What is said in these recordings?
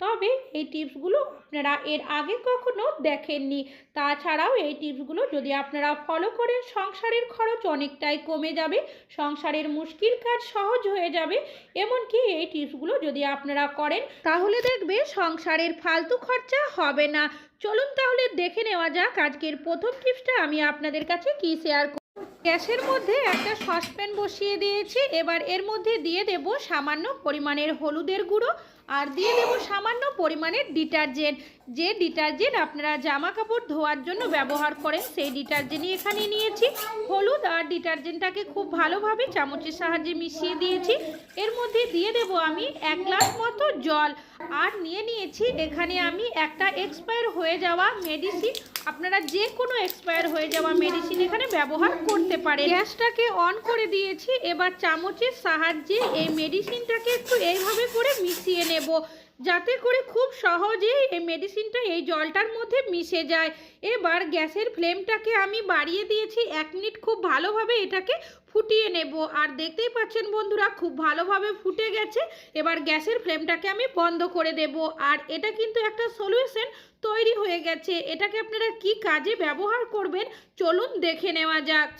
তবে এই টিপসগুলো আপনারা এর আগে কখনো দেখেননি। তাছাড়াও এই টিপসগুলো যদি আপনারা ফলো করেন, সংসারের খরচ অনেকটাই কমে যাবে, সংসারের মুশকিল কাজ সহজ হয়ে যাবে। এমনকি এই টিপসগুলো যদি আপনারা করেন, তাহলে দেখবে সংসারের ফালতু খরচা হবে না। চলুন তাহলে দেখে নেওয়া যাক আজকের প্রথম টিপসটা আমি আপনাদের কাছে কি শেয়ার গ্যাসের মধ্যে একটা সসপ্যান বসিয়ে দিয়েছি। এবার এর মধ্যে দিয়ে দেব সামান্য পরিমাণের হলুদের গুঁড়ো আর দিয়ে দেব সামান্য পরিমাণের ডিটারজেন্ট। যে ডিটারজেন্ট আপনারা জামা কাপড় ধোয়ার জন্য ব্যবহার করেন, সেই ডিটারজেন্টই এখানে নিয়েছি। হলুদ আর ডিটারজেন্টটাকে খুব ভালোভাবে চামচের সাহায্যে মিশিয়ে দিয়েছি। এর মধ্যে দিয়ে দেব আমি এক গ্লাস মতো জল। আর নিয়ে নিয়েছি, এখানে আমি একটা এক্সপায়ার হয়ে যাওয়া মেডিসিন আপনারা যে কোনো এক্সপায়ার হয়ে যাওয়া মেডিসিন এখানে ব্যবহার করতে পারে গ্যাসটাকে অন করে দিয়েছি, এবার চামচের সাহায্যে এই মেডিসিনটাকে একটু এইভাবে করে মিশিয়ে নেব। যাতে করে খুব সহজে এই মেডিসিনটা এই জলটার মধ্যে মিশে যায়। এবার গ্যাসের ফ্লেমটাকে আমি বাড়িয়ে দিয়েছি, এক মিনিট খুব ভালোভাবে এটাকে ফুটিয়ে নেব। আর দেখতেই পাচ্ছেন বন্ধুরা, খুব ভালোভাবে ফুটে গেছে। এবার গ্যাসের ফ্লেমটাকে আমি বন্ধ করে দেব। আর এটা কিন্তু একটা সলিউশন তৈরি হয়ে গেছে। এটাকে আপনারা কি কাজে ব্যবহার করবেন, চলুন দেখে নেওয়া যাক।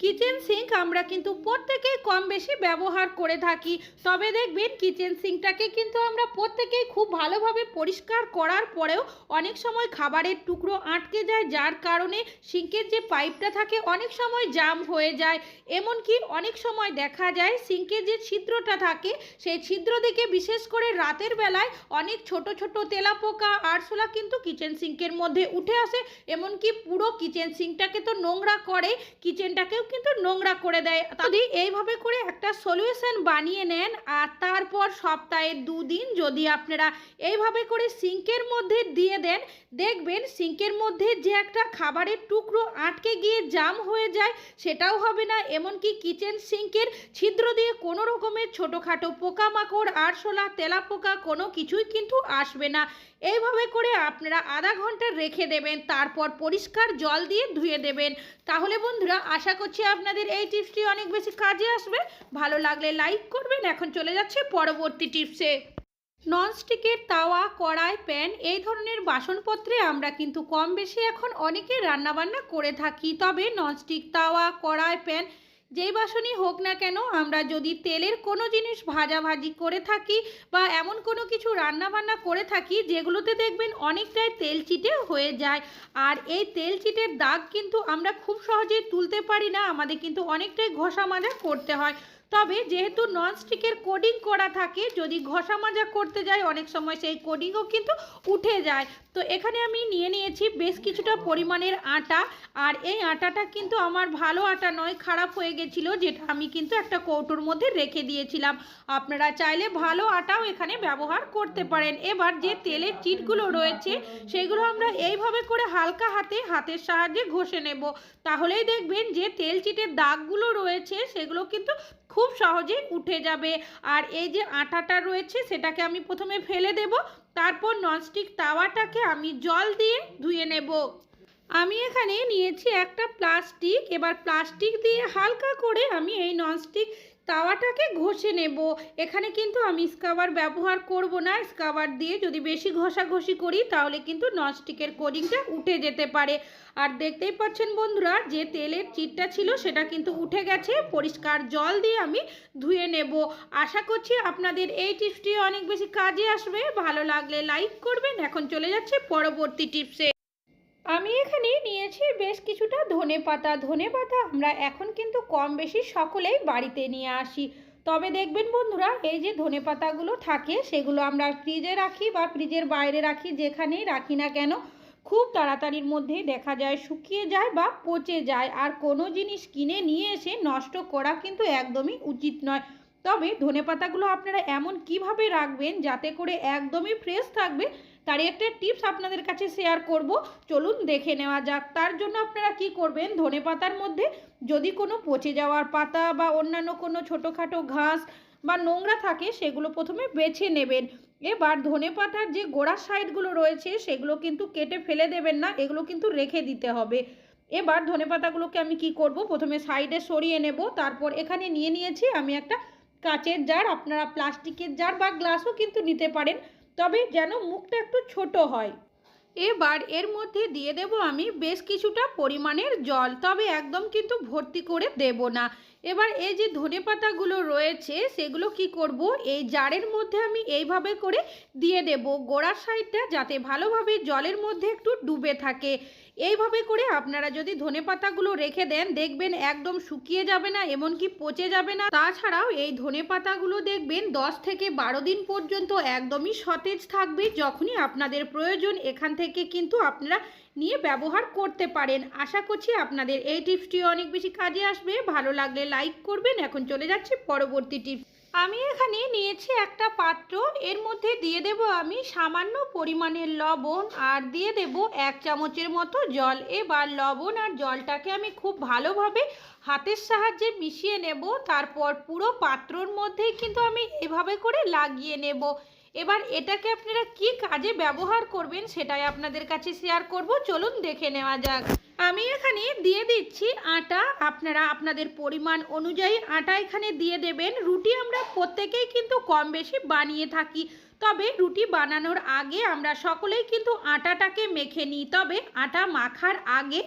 কিচেন সিঙ্ক আমরা কিন্তু প্রত্যেকেই কম বেশি ব্যবহার করে থাকি। তবে দেখবেন কিচেন সিঙ্কটাকে কিন্তু আমরা প্রত্যেকেই খুব ভালোভাবে পরিষ্কার করার পরেও অনেক সময় খাবারের টুকরো আটকে যায়, যার কারণে সিঙ্কের যে পাইপটা থাকে অনেক সময় জাম হয়ে যায়। এমনকি অনেক সময় দেখা যায় সিঙ্কের যে ছিদ্রটা থাকে, সেই ছিদ্র দিকে বিশেষ করে রাতের বেলায় অনেক ছোট ছোট তেলাপোকা, আরশোলা কিন্তু কিচেন সিঙ্কের মধ্যে উঠে আসে। এমনকি পুরো কিচেন সিঙ্কটাকে তো নোংরা করে, কিচেনটাকেও কিন্তু নোংরা করে দেয়। যদি এইভাবে করে একটা সলিউশন বানিয়ে নেন আর তারপর সপ্তাহে দুদিন যদি আপনারা এইভাবে করে সিঙ্কের মধ্যে দিয়ে দেন, দেখবেন সিঙ্কের মধ্যে যে একটা খাবারের টুকরো আটকে গিয়ে জাম হয়ে যায়, সেটাও হবে না। এমনকি কিচেন সিঙ্কের ছিদ্র দিয়ে কোনো রকমের ছোটোখাটো পোকামাকড়, আরশোলা, তেলাপোকা কোনো কিছুই কিন্তু আসবে না। এইভাবে করে আপনারা আধা ঘণ্টা রেখে দেবেন, তারপর পরিষ্কার জল দিয়ে ধুয়ে দেবেন। তাহলে বন্ধুরা, আশা করছি আপনাদের এই টিপসটি অনেক বেশি কাজে আসবে। ভালো লাগলে লাইক করবেন। এখন চলে যাচ্ছে পরবর্তী টিপসে। ননস্টিকের তাওয়া, কড়াই, প্যান, এই ধরনের বাসনপত্রে আমরা কিন্তু কম বেশি এখন অনেকে রান্নাবান্না করে থাকি। তবে ননস্টিক তাওয়া, কড়াই, প্যান যেই বাসনই হোক না কেন, আমরা যদি তেলের কোনো জিনিস ভাজাভাজি করে থাকি বা এমন কোনো কিছু রান্না বান্না করে থাকি, যেগুলোতে দেখবেন অনেকটাই তেল চিটে হয়ে যায়। আর এই তেল চিটের দাগ কিন্তু আমরা খুব সহজেই তুলতে পারি না, আমাদের কিন্তু অনেকটাই ঘষা মাজা করতে হয়। তবে যেহেতু ননস্টিকের কোডিং করা থাকে, যদি ঘষা মাজা করতে যায় অনেক সময় সেই কোডিংও কিন্তু উঠে যায়। তো এখানে আমি নিয়ে নিয়েছি বেশ কিছুটা পরিমাণের আটা। আর এই আটাটা কিন্তু আমার ভালো আটা নয়, খারাপ হয়ে গেছিল, যেটা আমি কিন্তু একটা কৌটোর মধ্যে রেখে দিয়েছিলাম। আপনারা চাইলে ভালো আটাও এখানে ব্যবহার করতে পারেন। এবার যে তেলের চিটগুলো রয়েছে, সেগুলো আমরা এইভাবে করে হালকা হাতে, হাতের সাহায্যে ঘষে নেব। তাহলেই দেখবেন যে তেল চিটের দাগগুলো রয়েছে, সেগুলো কিন্তু খুব সহজেই উঠে যাবে। আর এই যে আটাটা রয়েছে, সেটাকে আমি প্রথমে ফেলে দেব। তারপর ননস্টিক তাওয়াটাকে আমি জল দিয়ে ধুয়ে নেব। আমি এখানে নিয়েছি একটা প্লাস্টিক। এবার প্লাস্টিক দিয়ে হালকা করে আমি এই ননস্টিক তাওয়াটাকে ঘষে নেব। এখানে কিন্তু আমি স্কাবার ব্যবহার করব না। স্কাবার দিয়ে যদি বেশি ঘষাঘষি করি, তাহলে কিন্তু ননস্টিকের কোডিংটা উঠে যেতে পারে। আর দেখতেই পাচ্ছেন বন্ধুরা, যে তেলের চিটটা ছিল, সেটা কিন্তু উঠে গেছে। পরিষ্কার জল দিয়ে আমি ধুয়ে নেব। আশা করছি আপনাদের এই টিপসটি অনেক বেশি কাজে আসবে। ভালো লাগলে লাইক করবেন। এখন চলে যাচ্ছে পরবর্তী টিপসে। আমি এখানে নিয়েছি বেশ কিছুটা ধনে পাতা। ধনে পাতা আমরা এখন কিন্তু কম বেশি সকলেই বাড়িতে নিয়ে আসি। তবে দেখবেন বন্ধুরা, এই যে ধনে পাতাগুলো থাকে, সেগুলো আমরা ফ্রিজে রাখি বা ফ্রিজের বাইরে রাখি, যেখানেই রাখি না কেন, খুব তাড়াতাড়ির মধ্যেই দেখা যায় শুকিয়ে যায় বা পচে যায়। আর কোনো জিনিস কিনে নিয়ে এসে নষ্ট করা কিন্তু একদমই উচিত নয়। তবে ধনে পাতাগুলো আপনারা এমন কীভাবে রাখবেন, যাতে করে একদমই ফ্রেশ থাকবে তারই একটা টিপস আপনাদের কাছে শেয়ার করব। চলুন দেখে নেওয়া যাক, তার জন্য আপনারা কি করবেন? ধনে পাতার মধ্যে যদি কোনো পচে যাওয়ার পাতা বা অন্যান্য কোনো ছোটোখাটো ঘাস বা নোংরা থাকে, সেগুলো প্রথমে বেছে নেবেন। এবার ধনে পাতার যে গোড়ার সাইডগুলো রয়েছে, সেগুলো কিন্তু কেটে ফেলে দেবেন না, এগুলো কিন্তু রেখে দিতে হবে। এবার ধনে পাতাগুলোকে আমি কি করব? প্রথমে সাইডে সরিয়ে নেব, তারপর এখানে নিয়ে নিয়েছি আমি একটা কাচের জার। আপনারা প্লাস্টিকের জার বা গ্লাসও কিন্তু নিতে পারেন। তবে যেন মুখটা একটু ছোট হয়। এবার এর মধ্যে দিয়ে দেব আমি বেশ কিছুটা পরিমাণের জল, তবে একদম কিন্তু ভর্তি করে দেব না। এবার এই যে ধনে পাতাগুলো রয়েছে, সেগুলো কি করব? এই জারের মধ্যে আমি এইভাবে করে দিয়ে দেব। গোড়ার সাইডটা যাতে ভালোভাবে জলের মধ্যে একটু ডুবে থাকে। এইভাবে করে আপনারা যদি ধনে পাতাগুলো রেখে দেন, দেখবেন একদম শুকিয়ে যাবে না, এমনকি পচে যাবে না। তাছাড়াও এই ধনে পাতাগুলো দেখবেন দশ থেকে বারো দিন পর্যন্ত একদমই সতেজ থাকবে, যখনই আপনাদের প্রয়োজন, এখান থেকে কিন্তু আপনারা নিয়ে ব্যবহার করতে পারেন। আশা করছি আপনাদের এই টিপসটি অনেক বেশি কাজে আসবে। ভালো লাগলে লাইক করবেন। এখন চলে যাচ্ছি পরবর্তী টিপস আমি এখানে নিয়েছি একটা পাত্র। এর মধ্যে দিয়ে দেব আমি সামান্য পরিমাণের লবণ আর দিয়ে দেব এক চামচের মতো জল। এবার লবণ আর জলটাকে আমি খুব ভালোভাবে হাতের সাহায্যে মিশিয়ে নেব। তারপর পুরো পাত্রর মধ্যেই কিন্তু আমি এভাবে করে লাগিয়ে নেব। এবার এটাকে আপনারা কি কাজে ব্যবহার করবেন সেটাই আপনাদের কাছে শেয়ার করব। চলুন দেখে নেওয়া যাক। আমি এখানে দিয়ে দিচ্ছি আটা। আপনারা আপনাদের পরিমাণ অনুযায়ী আটা এখানে দিয়ে দেবেন। রুটি আমরা প্রত্যেকেই কিন্তু কম বেশি বানিয়ে থাকি। তবে রুটি বানানোর আগে আমরা সকলেই কিন্তু আটাটাকে মেখে নিই। তবে আটা মাখার আগে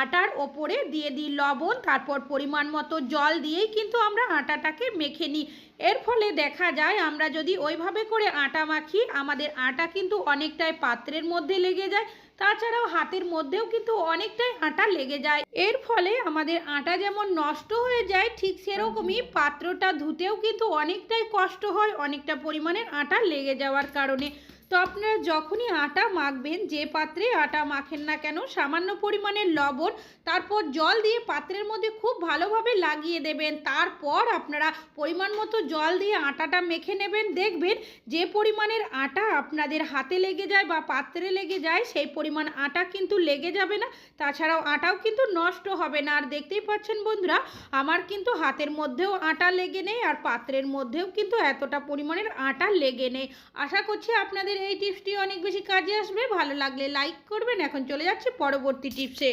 আটার ওপরে দিয়ে দিই লবণ, তারপর পরিমাণ মতো জল দিয়েই কিন্তু আমরা আটাটাকে মেখে নিই। এর ফলে দেখা যায় আমরা যদি ওইভাবে করে আটা মাখি, আমাদের আটা কিন্তু অনেকটাই পাত্রের মধ্যে লেগে যায়। তাছাড়াও হাতের মধ্যেও কিন্তু অনেকটাই আটা লেগে যায়। এর ফলে আমাদের আটা যেমন নষ্ট হয়ে যায় ঠিক সেরকমই পাত্রটা ধুতেও কিন্তু অনেকটাই কষ্ট হয় অনেকটা পরিমাণের আটা লেগে যাওয়ার কারণে। তো আপনারা যখনই আটা মাখবেন, যে পাত্রে আটা মাখেন না কেন, সামান্য পরিমাণের লবণ, তারপর জল দিয়ে পাত্রের মধ্যে খুব ভালোভাবে লাগিয়ে দেবেন। তারপর আপনারা পরিমাণ মতো জল দিয়ে আটাটা মেখে নেবেন। দেখবেন যে পরিমাণের আটা আপনাদের হাতে লেগে যায় বা পাত্রে লেগে যায়, সেই পরিমাণ আটা কিন্তু লেগে যাবে না। তাছাড়াও আটাও কিন্তু নষ্ট হবে না। আর দেখতেই পাচ্ছেন বন্ধুরা, আমার কিন্তু হাতের মধ্যেও আটা লেগে নেই, আর পাত্রের মধ্যেও কিন্তু এতটা পরিমাণের আটা লেগে নেই। আশা করছি আপনাদের এই টিপসটি অনেক বেশি কাজে আসবে। ভালো লাগলে লাইক করবেন। এখন চলে যাচ্ছে পরবর্তী টিপসে।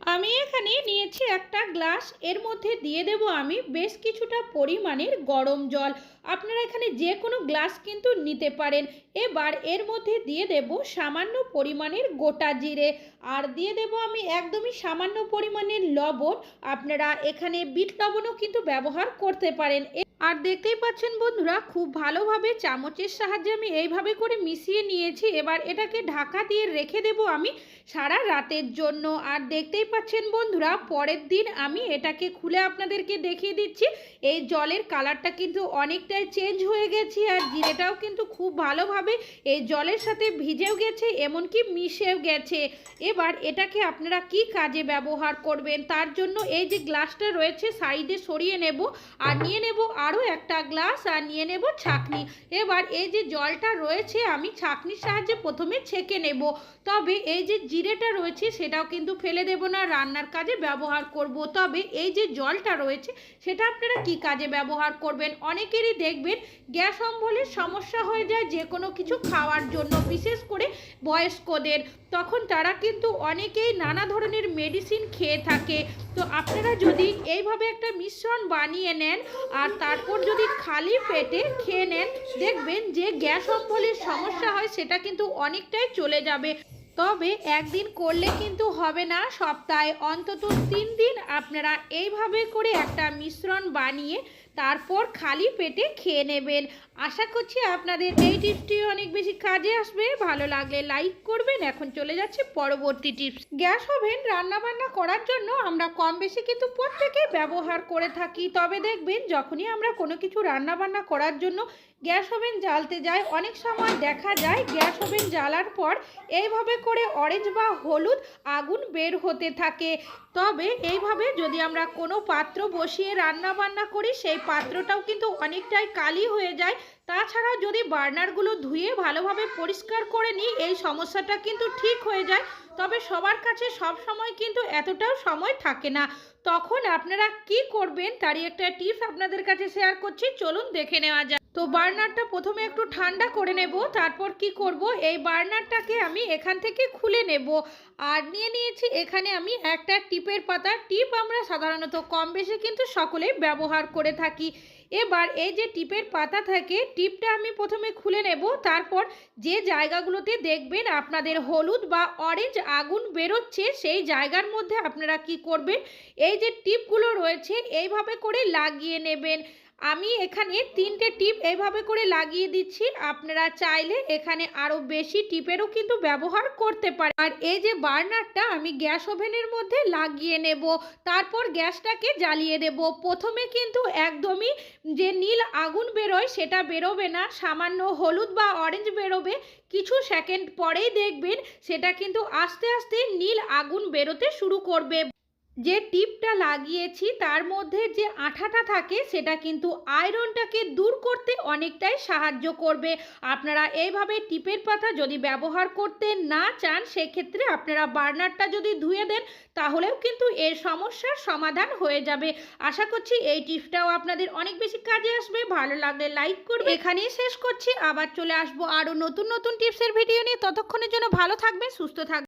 আমি এখানে নিয়েছি একটা গ্লাস। এর মধ্যে দিয়ে দেব আমি বেশ কিছুটা পরিমাণের গরম জল। আপনারা এখানে যে কোনো গ্লাস কিন্তু নিতে পারেন। এবার এর মধ্যে দিয়ে দেব সামান্য পরিমাণের গোটা জিরে। আর দিয়ে দেব আমি একদমই সামান্য পরিমাণের লবণ। আপনারা এখানে বিট লবণও কিন্তু ব্যবহার করতে পারেন। আর দেখতেই পাচ্ছেন বন্ধুরা, খুব ভালোভাবে চামচের সাহায্যে আমি এইভাবে করে মিশিয়ে নিয়েছি। এবার এটাকে ঢাকা দিয়ে রেখে দেব আমি। সারা রাতের জন্য। আর দেখতেই পাচ্ছেন বন্ধুরা, পরের দিন আমি এটাকে খুলে আপনাদেরকে দেখিয়ে দিচ্ছি। এই জলের কালারটা কিন্তু অনেকটাই চেঞ্জ হয়ে গেছে আর জিরেটাও কিন্তু খুব ভালোভাবে এই জলের সাথে ভিজেও গেছে, এমনকি মিশেও গেছে। এবার এটাকে আপনারা কি কাজে ব্যবহার করবেন? তার জন্য এই যে গ্লাসটা রয়েছে, সাইডে সরিয়ে নেব আর নিয়ে নেব আরও একটা গ্লাস আর নিয়ে নেব ছাকনি। এবার এই যে জলটা রয়েছে, আমি ছাকনির সাহায্যে প্রথমে ছেঁকে নেব। তবে এই যে জিরেটা রয়েছে সেটাও কিন্তু ফেলে দেব না, রান্নার কাজে ব্যবহার করব। তবে এই যে জলটা রয়েছে, সেটা আপনারা কি কাজে ব্যবহার করবেন? অনেকেরই দেখবেন গ্যাস অম্বলের সমস্যা হয়ে যায় যে কোনো কিছু খাওয়ার জন্য, বিশেষ করে বয়স্কদের। তখন তারা কিন্তু অনেকেই নানা ধরনের মেডিসিন খেয়ে থাকে। তো আপনারা যদি এইভাবে একটা মিশ্রণ বানিয়ে নেন আর তারপর যদি খালি পেটে খেয়ে নেন, দেখবেন যে গ্যাস অম্বলের সমস্যা হয় সেটা কিন্তু অনেকটাই চলে যাবে। তবে একদিন করলে কিন্তু হবে না, সপ্তাহে অন্তত তিন দিন আপনারা এইভাবে করে একটা মিশ্রণ বানিয়ে তারপর খালি পেটে খেয়ে নেবেন। আশা করছি আপনাদের এই টিপসটি অনেক বেশি কাজে আসবে। ভালো লাগলে লাইক করবেন। এখন চলে যাচ্ছে পরবর্তী টিপস। গ্যাস ওভেন রান্নাবান্না করার জন্য আমরা কম বেশি কিন্তু প্রত্যেকে ব্যবহার করে থাকি। তবে দেখবেন যখনই আমরা কোনো কিছু রান্নাবান্না করার জন্য গ্যাস ওভেন জ্বালতে যায়। অনেক সময় দেখা যায় গ্যাস ওভেন জ্বালার পর এইভাবে করে অরেঞ্জ বা হলুদ আগুন বের হতে থাকে। তবে এইভাবে যদি আমরা কোনো পাত্র বসিয়ে রান্না বান্না করি, সেই পাত্রটাও কিন্তু অনেকটাই কালি হয়ে যায়। তাছাড়া যদি বার্নারগুলো ধুয়ে ভালোভাবে পরিষ্কার করে নিই, এই সমস্যাটা কিন্তু ঠিক হয়ে যায়। তবে সবার কাছে সব সময় কিন্তু এতটাও সময় থাকে না। তখন আপনারা কি করবেন, তারই একটা টিপস আপনাদের কাছে শেয়ার করছি। চলুন দেখে নেওয়া যাক। তো বার্নারটা প্রথমে একটু ঠান্ডা করে নেব, তারপর কি করব? এই বার্নারটাকে আমি এখান থেকে খুলে নেব। আর নিয়ে নিয়েছি এখানে আমি একটা টিপের পাতা। টিপ আমরা সাধারণত কম বেশি কিন্তু সকলেই ব্যবহার করে থাকি। এবার এই যে টিপের পাতা থাকে, টিপটা আমি প্রথমে খুলে নেব, তারপর যে জায়গাগুলোতে দেখবেন আপনাদের হলুদ বা অরেঞ্জ আগুন বেরোচ্ছে, সেই জায়গার মধ্যে আপনারা কি করবেন? এই যে টিপগুলো রয়েছে, এইভাবে করে লাগিয়ে নেবেন। আমি এখানে তিনটে টিপ এইভাবে করে লাগিয়ে দিচ্ছি। আপনারা চাইলে এখানে আরও বেশি টিপেরও কিন্তু ব্যবহার করতে পারেন। আর এই যে বার্নারটা আমি গ্যাস ওভেনের মধ্যে লাগিয়ে নেব। তারপর গ্যাসটাকে জ্বালিয়ে দেব। প্রথমে কিন্তু একদমই যে নীল আগুন বেরোয় সেটা বেরোবে না। সামান্য হলুদ বা অরেঞ্জ বেরোবে। কিছু সেকেন্ড পরেই দেখবেন সেটা কিন্তু আস্তে আস্তে নীল আগুন বেরোতে শুরু করবে। যে টিপটা লাগিয়েছি তার মধ্যে যে আঠাটা থাকে সেটা কিন্তু আয়রনটাকে দূর করতে অনেকটাই সাহায্য করবে। আপনারা এইভাবে টিপের পাতা যদি ব্যবহার করতে না চান, সেক্ষেত্রে আপনারা বার্নারটা যদি ধুয়ে দেন, তাহলেও কিন্তু এর সমস্যার সমাধান হয়ে যাবে। আশা করছি এই টিপসটাও আপনাদের অনেক বেশি কাজে আসবে। ভালো লাগলে লাইক করবে। এখানেই শেষ করছি। আবার চলে আসব আরও নতুন নতুন টিপসের ভিডিও নিয়ে। ততক্ষণের জন্য ভালো থাকবেন, সুস্থ থাকবেন।